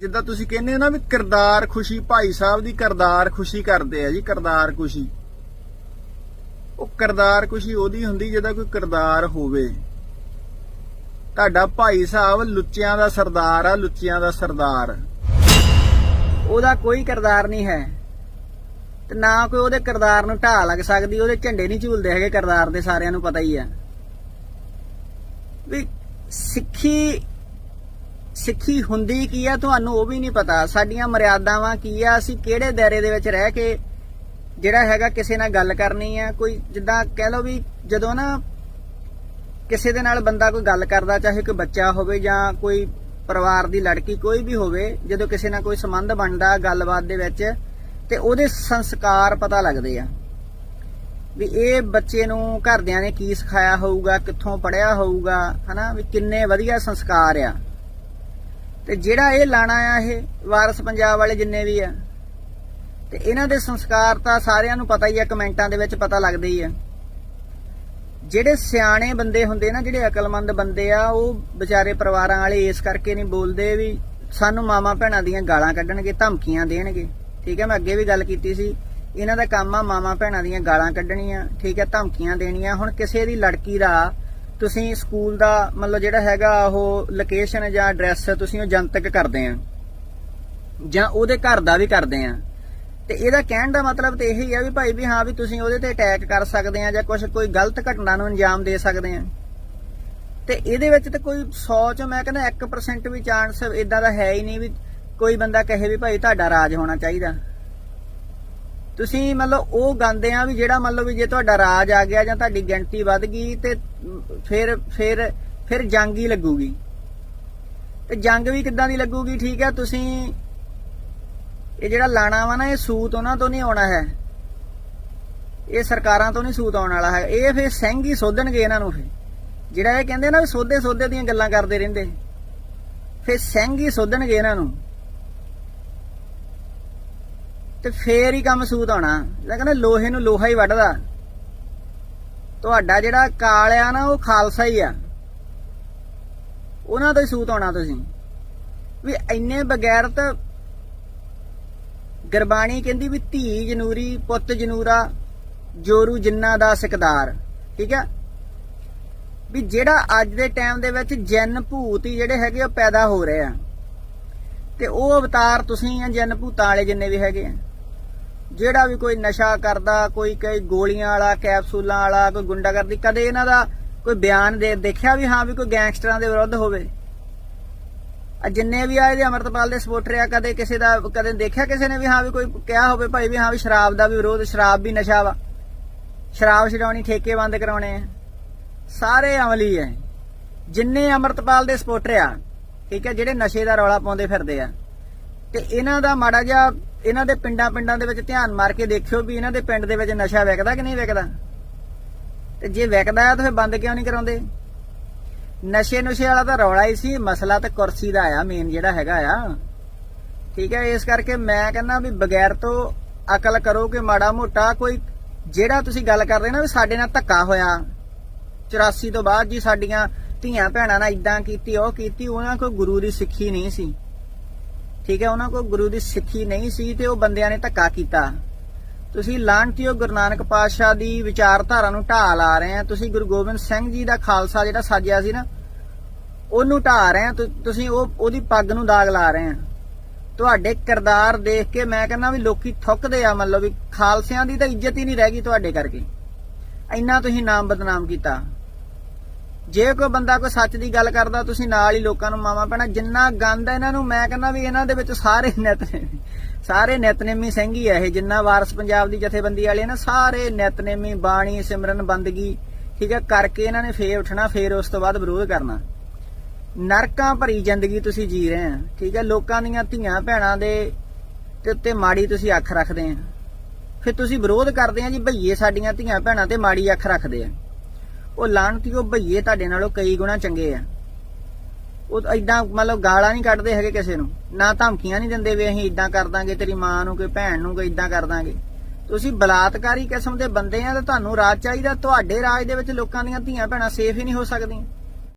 ਜਿੱਦਾਂ ਤੁਸੀਂ ਕਹਿੰਦੇ ਹੋ ਨਾ ਵੀ ਕਿਰਦਾਰ ਖੁਸ਼ੀ, ਭਾਈ ਸਾਹਿਬ ਦੀ ਕਿਰਦਾਰ ਖੁਸ਼ੀ ਕਰਦੇ ਆ ਜੀ, ਕਿਰਦਾਰ ਖੁਸ਼ੀ। ਉਹ ਕਿਰਦਾਰ ਖੁਸ਼ੀ ਉਹਦੀ ਹੁੰਦੀ ਜਿਹਦਾ ਕੋਈ ਕਿਰਦਾਰ ਹੋਵੇ। ਤੁਹਾਡਾ ਭਾਈ ਸਾਹਿਬ ਲੁੱਚਿਆਂ ਦਾ ਸਰਦਾਰ ਆ, ਲੁੱਚਿਆਂ ਦਾ ਸਰਦਾਰ। ਉਹਦਾ ਕੋਈ ਕਿਰਦਾਰ ਨਹੀਂ ਹੈ। ਤੇ ਨਾ ਕੋਈ ਉਹਦੇ ਕਿਰਦਾਰ ਨੂੰ ਢਾਹ ਲੱਗ ਸਕਦੀ, ਉਹਦੇ ਝੰਡੇ ਨਹੀਂ ਝੂਲਦੇ ਹੈਗੇ ਕਿਰਦਾਰ ਦੇ, ਸਾਰਿਆਂ ਨੂੰ ਪਤਾ ਹੀ ਆ। ਵੀ ਸਿੱਖੀ ਸਿੱਖੀ ਹੁੰਦੀ ਕੀ ਆ ਤੁਹਾਨੂੰ ਉਹ ਵੀ ਨਹੀਂ ਪਤਾ। ਸਾਡੀਆਂ ਮਰਿਆਦਾਵਾਂ ਕੀ ਆ? ਅਸੀਂ ਕਿਹੜੇ ਦਾਇਰੇ ਦੇ ਵਿੱਚ ਰਹਿ ਕੇ ਜਿਹੜਾ ਹੈਗਾ ਕਿਸੇ ਨਾਲ ਗੱਲ ਕਰਨੀ ਆ? ਕੋਈ ਜਿੱਦਾਂ ਕਹਿ ਲਓ ਵੀ ਜਦੋਂ ਨਾ ਕਿਸੇ ਦੇ ਨਾਲ ਬੰਦਾ ਕੋਈ ਗੱਲ ਕਰਦਾ, ਚਾਹੇ ਕੋਈ ਬੱਚਾ ਹੋਵੇ ਜਾਂ ਕੋਈ ਪਰਿਵਾਰ ਦੀ ਲੜਕੀ ਕੋਈ ਵੀ ਹੋਵੇ, ਜਦੋਂ ਕਿਸੇ ਨਾਲ ਕੋਈ ਸੰਬੰਧ ਬਣਦਾ ਗੱਲਬਾਤ ਦੇ ਵਿੱਚ, ਤੇ ਉਹਦੇ ਸੰਸਕਾਰ ਪਤਾ ਲੱਗਦੇ ਆ। ਵੀ ਇਹ ਬੱਚੇ ਨੂੰ ਘਰਦਿਆਂ ਨੇ ਕੀ ਸਿਖਾਇਆ ਹੋਊਗਾ, ਕਿੱਥੋਂ ਪੜਿਆ ਹੋਊਗਾ, ਹਨਾ? ਵੀ ਕਿੰਨੇ ਵਧੀਆ ਸੰਸਕਾਰ ਆ। ਤੇ ਜਿਹੜਾ ਇਹ ਲਾਣਾ ਆ, ਇਹ ਵਾਰਸ ਪੰਜਾਬ ਵਾਲੇ ਜਿੰਨੇ ਵੀ ਆ, ਤੇ ਇਹਨਾਂ ਦੇ ਸੰਸਕਾਰ ਤਾਂ ਸਾਰਿਆਂ ਨੂੰ ਪਤਾ ਹੀ ਆ, ਕਮੈਂਟਾਂ ਦੇ ਵਿੱਚ ਪਤਾ ਲੱਗਦੇ ਹੀ ਆ। ਜਿਹੜੇ ਸਿਆਣੇ ਬੰਦੇ ਹੁੰਦੇ ਨਾ, ਜਿਹੜੇ ਅਕਲਮੰਦ ਬੰਦੇ ਆ, ਉਹ ਵਿਚਾਰੇ ਪਰਿਵਾਰਾਂ ਵਾਲੇ ਇਸ ਕਰਕੇ ਨਹੀਂ ਬੋਲਦੇ ਵੀ ਸਾਨੂੰ ਮਾਮਾ ਭੈਣਾਂ ਦੀਆਂ ਗਾਲਾਂ ਕੱਢਣਗੇ, ਧਮਕੀਆਂ ਦੇਣਗੇ। ਠੀਕ ਹੈ ਮੈਂ ਅੱਗੇ ਵੀ ਗੱਲ ਕੀਤੀ ਸੀ, ਇਹਨਾਂ ਦਾ ਕੰਮ ਆ ਮਾਮਾ ਭੈਣਾਂ ਦੀਆਂ ਗਾਲਾਂ ਕੱਢਣੀਆਂ, ਠੀਕ ਹੈ ਧਮਕੀਆਂ ਦੇਣੀਆਂ। ਹੁਣ ਕਿਸੇ ਦੀ ਲੜਕੀ ਦਾ ਤੁਸੀਂ ਸਕੂਲ ਦਾ ਮਤਲਬ ਜਿਹੜਾ ਹੈਗਾ ਉਹ ਲੋਕੇਸ਼ਨ ਜਾਂ ਐਡਰੈਸ ਤੁਸੀਂ ਉਹ ਜਨਤਕ ਕਰਦੇ ਆ। ਜਾਂ ਉਹਦੇ ਘਰ ਦਾ ਵੀ ਕਰਦੇ ਆ। ਤੇ ਇਹਦਾ ਕਹਿਣ ਦਾ ਮਤਲਬ ਤੇ ਇਹੀ ਆ ਵੀ ਭਾਈ ਵੀ ਹਾਂ ਵੀ ਤੁਸੀਂ ਉਹਦੇ ਤੇ ਅਟੈਕ ਕਰ ਸਕਦੇ ਆ ਜਾਂ ਕੁਝ ਕੋਈ ਗਲਤ ਘਟਨਾ ਨੂੰ ਅੰਜਾਮ ਦੇ ਸਕਦੇ ਆ। ਤੇ ਇਹਦੇ ਵਿੱਚ ਤੇ ਕੋਈ 100 ਚੋਂ ਮੈਂ ਕਹਿੰਦਾ 1% ਵੀ ਚਾਂਸ ਇਦਾਂ ਦਾ ਹੈ ਹੀ ਨਹੀਂ ਵੀ ਕੋਈ ਬੰਦਾ ਕਹੇ ਵੀ ਭਾਈ ਤੁਹਾਡਾ ਰਾਜ ਹੋਣਾ ਚਾਹੀਦਾ। ਤੁਸੀਂ ਮਤਲਬ ਉਹ ਗਾਉਂਦੇ ਆ ਵੀ ਜਿਹੜਾ ਮਤਲਬ ਵੀ ਜੇ ਤੁਹਾਡਾ ਰਾਜ ਆ ਗਿਆ ਜਾਂ ਤੁਹਾਡੀ ਗਿਣਤੀ ਵੱਧ ਗਈ ਤੇ ਫਿਰ ਫਿਰ ਫਿਰ ਜੰਗ ਹੀ ਲੱਗੂਗੀ। ਤੇ ਜੰਗ ਵੀ ਕਿੱਦਾਂ ਦੀ ਲੱਗੂਗੀ, ਠੀਕ ਹੈ ਤੁਸੀਂ ਇਹ ਜਿਹੜਾ ਲਾਣਾ ਵਾ ਨਾ, ਇਹ ਸੂਤ ਉਹਨਾਂ ਤੋਂ ਨਹੀਂ ਆਉਣਾ ਹੈ। ਇਹ ਸਰਕਾਰਾਂ ਤੋਂ ਨਹੀਂ ਸੂਤ ਆਉਣ ਵਾਲਾ ਹੈ। ਇਹ ਫਿਰ ਸਿੰਘ ਹੀ ਸੋਧਣਗੇ ਇਹਨਾਂ ਨੂੰ ਫਿਰ। ਜਿਹੜਾ ਇਹ ਕਹਿੰਦੇ ਨਾ ਵੀ ਸੋਧੇ ਸੋਧੇ ਦੀਆਂ ਗੱਲਾਂ ਕਰਦੇ ਰਹਿੰਦੇ। ਫਿਰ ਸਿੰਘ ਹੀ ਸੋਧਣਗੇ ਇਹਨਾਂ ਨੂੰ। ਤੇ ਫੇਰ ਹੀ ਕੰਮ ਸੂਤ ਆਉਣਾ। ਜਿਹੜਾ ਕਹਿੰਦਾ ਲੋਹੇ ਨੂੰ ਲੋਹਾ ਹੀ ਵੱਢਦਾ। ਤੁਹਾਡਾ ਜਿਹੜਾ ਕਾਲ ਆ ਨਾ, ਉਹ ਖਾਲਸਾ ਹੀ ਆ। ਉਹਨਾਂ ਤੋਂ ਹੀ ਸੂਤ ਆਉਣਾ ਤੁਸੀਂ। ਵੀ ਇੰਨੇ ਬਗੈਰਤ ਗਰਬਾਣੀ ਕਹਿੰਦੀ ਵੀ ਧੀ ਜਨੂਰੀ, ਪੁੱਤ ਜਨੂਰਾ, ਜੋਰੂ ਜਿੰਨਾ ਦਾ ਸਿਕਦਾਰ। ਠੀਕ ਹੈ ਵੀ ਜਿਹੜਾ ਅੱਜ ਦੇ ਟਾਈਮ ਦੇ ਵਿੱਚ ਜਨ ਭੂਤ ਹੀ ਜਿਹੜੇ ਹੈਗੇ ਉਹ ਪੈਦਾ ਹੋ ਰਹੇ ਆ। ਤੇ ਉਹ ਅਵਤਾਰ ਤੁਸੀਂ ਆ ਜਨ ਭੂਤਾਂ ਵਾਲੇ ਜਿੰਨੇ ਵੀ ਹੈਗੇ ਆ। ਜਿਹੜਾ ਵੀ ਕੋਈ ਨਸ਼ਾ ਕਰਦਾ, ਕੋਈ ਕਈ ਗੋਲੀਆਂ ਵਾਲਾ, ਕੈਪਸੂਲਾਂ ਵਾਲਾ, ਕੋਈ ਗੁੰਡਾਗਰਦੀ, ਕਦੇ ਇਹਨਾਂ ਦਾ ਕੋਈ ਬਿਆਨ ਦੇ ਦੇਖਿਆ ਵੀ ਹਾਂ ਵੀ ਕੋਈ ਗੈਂਗਸਟਰਾਂ ਦੇ ਵਿਰੁੱਧ ਹੋਵੇ? ਆ ਜਿੰਨੇ ਵੀ ਆਏ ਦੇ ਅਮਰਤਪਾਲ ਦੇ ਸਪੋਰਟਰ ਆ, ਕਦੇ ਕਿਸੇ ਦਾ, ਕਦੇ ਦੇਖਿਆ ਕਿਸੇ ਨੇ ਵੀ ਹਾਂ ਵੀ ਕੋਈ ਕਿਹਾ ਹੋਵੇ ਭਾਈ ਵੀ ਹਾਂ ਵੀ ਸ਼ਰਾਬ ਦਾ ਵੀ ਵਿਰੋਧ, ਸ਼ਰਾਬ ਵੀ ਨਸ਼ਾ ਵਾ। ਸ਼ਰਾਬ ਛਡਾਉਣੀ, ਠੇਕੇ ਬੰਦ ਕਰਾਉਣੇ ਆ। ਸਾਰੇ ਅਮਲੀ ਐ ਜਿੰਨੇ ਅਮਰਤਪਾਲ ਦੇ ਸਪੋਰਟਰ ਆ, ਠੀਕ ਹੈ ਜਿਹੜੇ ਨਸ਼ੇ ਦਾ ਰੌਲਾ ਪਾਉਂਦੇ ਫਿਰਦੇ ਆ। ਤੇ ਇਹਨਾਂ ਦਾ ਮਾੜਾ ਜਿਹਾ, ਇਹਨਾਂ ਦੇ ਪਿੰਡਾਂ ਪਿੰਡਾਂ ਦੇ ਵਿੱਚ ਧਿਆਨ ਮਾਰ ਕੇ ਦੇਖਿਓ ਵੀ ਇਹਨਾਂ ਦੇ ਪਿੰਡ ਦੇ ਵਿੱਚ ਨਸ਼ਾ ਵਿਕਦਾ ਕਿ ਨਹੀਂ ਵਿਕਦਾ। ਤੇ ਜੇ ਵਿਕਦਾ ਆ ਤਾਂ ਫਿਰ ਬੰਦ ਕਿਉਂ ਨਹੀਂ ਕਰਾਉਂਦੇ? ਨਸ਼ੇ ਨੁਸ਼ੇ ਵਾਲਾ ਤਾਂ ਰੌਲਾ ਹੀ ਸੀ, ਮਸਲਾ ਤਾਂ ਕੁਰਸੀ ਦਾ ਆ ਮੇਨ ਜਿਹੜਾ ਹੈਗਾ ਆ। ਠੀਕ ਹੈ, ਇਸ ਕਰਕੇ ਮੈਂ ਕਹਿੰਦਾ ਵੀ ਬਗੈਰ ਤੋਂ ਅਕਲ ਕਰੋ ਕਿ ਮਾੜਾ ਮੋਟਾ ਕੋਈ, ਜਿਹੜਾ ਤੁਸੀਂ ਗੱਲ ਕਰਦੇ ਨਾ ਵੀ ਸਾਡੇ ਨਾਲ ਧੱਕਾ ਹੋਇਆ। 84 ਤੋਂ ਬਾਅਦ ਜੀ ਸਾਡੀਆਂ ਧੀਆਂ ਭੈਣਾਂ ਨਾਲ ਇਦਾਂ ਕੀਤੀ, ਉਹ ਕੀਤੀ, ਉਹਨਾਂ ਕੋਈ ਗੁਰੂ ਦੀ ਸਿੱਖੀ ਨਹੀਂ ਸੀ। ਠੀਕ ਹੈ, ਉਹਨਾਂ ਕੋਲ ਗੁਰੂ ਦੀ ਸਿੱਖੀ ਨਹੀਂ ਸੀ ਤੇ ਉਹ ਬੰਦਿਆਂ ਨੇ ਧੱਕਾ ਕੀਤਾ। ਤੁਸੀਂ ਲਾਂਟਿਓ ਗੁਰੂ ਨਾਨਕ ਪਾਤਸ਼ਾਹ ਦੀ ਵਿਚਾਰਧਾਰਾ ਨੂੰ ਢਾਹ ਲਾ ਰਹੇ ਆ। ਤੁਸੀਂ ਗੁਰੂ ਗੋਬਿੰਦ ਸਿੰਘ ਜੀ ਦਾ ਖਾਲਸਾ ਜਿਹੜਾ ਸਾਜਿਆ ਸੀ ਨਾ, ਉਹਨੂੰ ਢਾਹ ਰਹੇ ਆ। ਤੁਸੀਂ ਉਹ, ਉਹਦੀ ਪੱਗ ਨੂੰ ਦਾਗ ਲਾ ਰਹੇ ਆ। ਤੁਹਾਡੇ ਕਿਰਦਾਰ ਦੇਖ ਕੇ ਮੈਂ ਕਹਿੰਦਾ ਵੀ ਲੋਕੀ ਥੁੱਕਦੇ ਆ, ਮਤਲਬ ਵੀ ਖਾਲਸਿਆਂ ਦੀ ਤਾਂ ਇੱਜ਼ਤ ਹੀ ਨਹੀਂ ਰਹਿ ਗਈ ਤੁਹਾਡੇ ਕਰਕੇ। ਇੰਨਾ ਤੁਸੀਂ ਨਾਮ ਬਦਨਾਮ ਕੀਤਾ। ਜੇ ਕੋਈ ਬੰਦਾ ਕੋਈ ਸੱਚ ਦੀ ਗੱਲ ਕਰਦਾ, ਤੁਸੀਂ ਨਾਲ ਹੀ ਲੋਕਾਂ ਨੂੰ ਮਾਵਾ ਪੈਣਾ। ਜਿੰਨਾ ਗੰਦ ਹੈ ਇਹਨਾਂ ਨੂੰ, ਮੈਂ ਕਹਿੰਦਾ ਵੀ ਇਹਨਾਂ ਦੇ ਵਿੱਚ ਸਾਰੇ ਨਿਤਨੇਮੀ ਸਾਰੇ ਨਿਤਨੇਮੀ ਸਿੰਘ ਹੀ ਆ ਇਹ। ਜਿੰਨਾ ਵਾਰਸ ਪੰਜਾਬ ਦੀ ਜਥੇਬੰਦੀ ਵਾਲੇ ਨਾ, ਸਾਰੇ ਨਿਤਨੇਮੀ ਬਾਣੀ, ਸਿਮਰਨ, ਬੰਦਗੀ, ਠੀਕ ਹੈ, ਕਰਕੇ ਇਹਨਾਂ ਨੇ ਫੇਰ ਉੱਠਣਾ, ਫੇਰ ਉਸ ਤੋਂ ਬਾਅਦ ਵਿਰੋਧ ਕਰਨਾ। ਨਰਕਾਂ ਭਰੀ ਜ਼ਿੰਦਗੀ ਤੁਸੀਂ ਜੀ ਰਹੇ ਆ, ਠੀਕ ਹੈ, ਲੋਕਾਂ ਦੀਆਂ ਧੀਆਂ ਭੈਣਾਂ ਦੇ ਤੇ ਉੱਤੇ ਮਾੜੀ ਤੁਸੀਂ ਅੱਖ ਰੱਖਦੇ ਆ। ਫਿਰ ਤੁਸੀਂ ਵਿਰੋਧ ਕਰਦੇ ਆ ਜੀ, ਭਈਏ ਸਾਡੀਆਂ ਧੀਆਂ ਭੈਣਾਂ ਤੇ ਮਾੜੀ ਅੱਖ ਰੱਖਦੇ ਆ। ਉਹ ਲਾਣਤੀਓ ਭਈਏ ਤੁਹਾਡੇ ਨਾਲੋਂ ਕਈ ਗੁਣਾ ਚੰਗੇ ਆ। ਉਹ ਐਦਾਂ ਮਤਲਬ ਗਾਲਾਂ ਨਹੀਂ ਕੱਢਦੇ ਹੈਗੇ ਕਿਸੇ ਨੂੰ, ਨਾ ਧਮਕੀਆਂ ਨਹੀਂ ਦਿੰਦੇ ਵੀ ਅਸੀਂ ਇਦਾਂ ਕਰ ਦਾਂਗੇ, ਤੇਰੀ ਮਾਂ ਨੂੰ, ਕੋਈ ਭੈਣ ਨੂੰ ਕੋਈ ਇਦਾਂ ਕਰ ਦਾਂਗੇ। ਤੁਸੀਂ ਬਲਾਤਕਾਰੀ ਕਿਸਮ ਦੇ ਬੰਦੇ ਆ ਤੇ ਤੁਹਾਨੂੰ ਰਾਜ ਚਾਹੀਦਾ, ਤੁਹਾਡੇ ਰਾਜ ਦੇ ਵਿੱਚ ਲੋਕਾਂ ਦੀਆਂ ਧੀਆਂ ਭੈਣਾਂ ਸੇਫ ਹੀ ਨਹੀਂ ਹੋ ਸਕਦੀਆਂ।